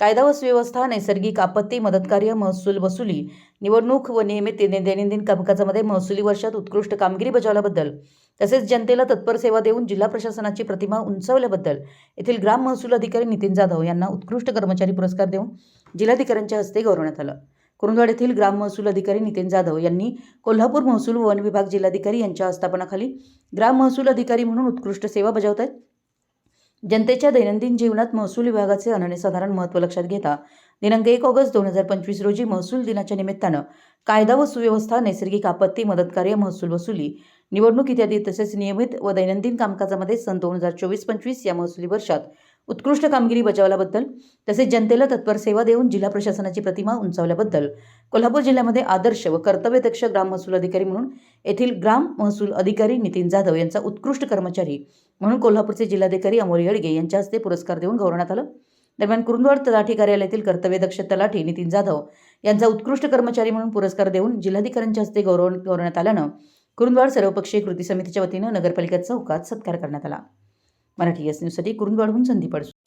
कायदा व सुव्यवस्था नैसर्गिक आपत्ती मदतकार्य महसूल वसुली निवडणूक व नियमित दैनंदिन कामकाजामध्ये महसुली वर्षात उत्कृष्ट कामगिरी बजावल्याबद्दल तसेच जनतेला तत्पर सेवा देऊन जिल्हा प्रशासनाची प्रतिमा उंचावल्याबद्दल येथील ग्राम महसूल अधिकारी नितीन जाधव यांना उत्कृष्ट कर्मचारी पुरस्कार देऊन जिल्हाधिकाऱ्यांच्या हस्ते गौरवण्यात आलं. कुरुंदवाड येथील ग्राम महसूल अधिकारी नितीन जाधव यांनी कोल्हापूर महसूल व वन विभाग जिल्हाधिकारी यांच्या आस्थापनाखाली ग्राम महसूल अधिकारी म्हणून उत्कृष्ट सेवा बजावत आहेत जनतेच्या दैनंदिन जीवनात महसूल विभागाचे अनन्यसाधारण महत्त्व लक्षात घेता दिनांक एक ऑगस्ट दोन हजार पंचवीस रोजी महसूल दिनाच्या निमित्तानं कायदा व सुव्यवस्था नैसर्गिक आपत्ती मदतकार्य महसूल वसुली निवडणूक इत्यादी तसेच नियमित व दैनंदिन कामकाजामध्ये सन दोन हजार चोवीस पंचवीस या महसुली वर्षात उत्कृष्ट कामगिरी बजावल्याबद्दल तसेच जनतेला तत्पर सेवा देऊन जिल्हा प्रशासनाची प्रतिमा उंचावल्याबद्दल कोल्हापूर जिल्ह्यामध्ये आदर्श व कर्तव्यदक्ष ग्राम महसूल अधिकारी म्हणून येथील ग्राम महसूल अधिकारी नितीन जाधव यांचा उत्कृष्ट कर्मचारी म्हणून कोल्हापूरचे जिल्हाधिकारी अमोल येडगे यांच्या हस्ते पुरस्कार देऊन गौरवण्यात आलं. दरम्यान कुरुंदवाड तलाठी कार्यालयातील कर्तव्यदक्ष तलाठी नितीन जाधव यांचा उत्कृष्ट कर्मचारी म्हणून पुरस्कार देऊन जिल्हाधिकाऱ्यांच्या हस्ते गौरव गौरवण्यात आल्यानं कुरुंदवाड सर्वपक्षीय कृती समितीच्या वतीनं नगरपालिकेचा चौकात सत्कार करण्यात आला. मराठी एस न्यूजसाठी कुरुंदवाडहून संदीप अडसूळ.